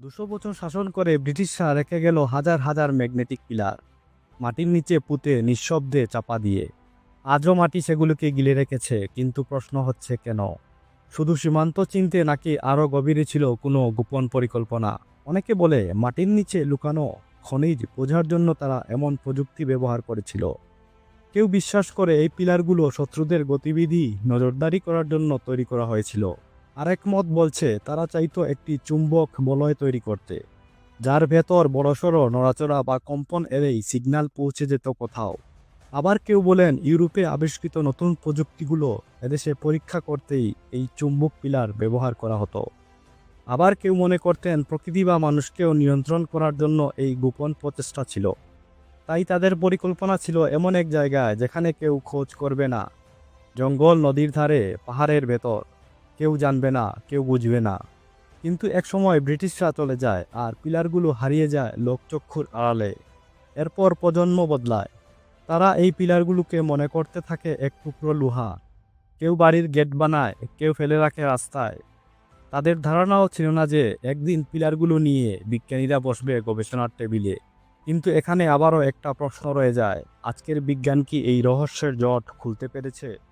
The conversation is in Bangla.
দুশো বছর শাসন করে ব্রিটিশরা রেখে গেল হাজার হাজার ম্যাগনেটিক পিলার মাটির নিচে পুঁতে নিঃশব্দে চাপা দিয়ে। আজও মাটি সেগুলোকে গিলে রেখেছে, কিন্তু প্রশ্ন হচ্ছে কেন? শুধু সীমান্ত চিনতে নাকি আরও গভীরে ছিল কোনো গোপন পরিকল্পনা? অনেকে বলে মাটির নিচে লুকানো খনিজ বোঝার জন্য তারা এমন প্রযুক্তি ব্যবহার করেছিল। কেউ বিশ্বাস করে এই পিলারগুলো শত্রুদের গতিবিধি নজরদারি করার জন্য তৈরি করা হয়েছিল। আরেক মত বলছে, তারা চাইতো একটি চুম্বক বলয় তৈরি করতে, যার ভেতর বড়সড় নড়াচড়া বা কম্পন এলেই সিগন্যাল পৌঁছে যেত কোথাও। আবার কেউ বলেন, ইউরোপে আবিষ্কৃত নতুন প্রযুক্তিগুলো এদেশে পরীক্ষা করতেই এই চুম্বক পিলার ব্যবহার করা হতো। আবার কেউ মনে করতেন, প্রকৃতি বা মানুষকেও নিয়ন্ত্রণ করার জন্য এই গোপন প্রচেষ্টা ছিল। তাই তাদের পরিকল্পনা ছিল এমন এক জায়গায় যেখানে কেউ খোঁজ করবে না। জঙ্গল, নদীর ধারে, পাহাড়ের ভেতর। কেউ জানবে না, কেউ বুঝবে না। কিন্তু একসময় ব্রিটিশরা চলে যায় আর পিলারগুলো হারিয়ে যায় লোকচক্ষুর আড়ালে। এরপর প্রজন্ম বদলায়। তারা এই পিলারগুলোকে মনে করতে থাকে এক টুকরো লোহা। কেউ বাড়ির গেট বানায়, কেউ ফেলে রাখে রাস্তায়। তাদের ধারণাও ছিল না যে একদিন পিলারগুলো নিয়ে বিজ্ঞানীরা বসবে গবেষণার টেবিলে। কিন্তু এখানে আবারও একটা প্রশ্ন রয়ে যায়, আজকের বিজ্ঞান কি এই রহস্যের জট খুলতে পেরেছে?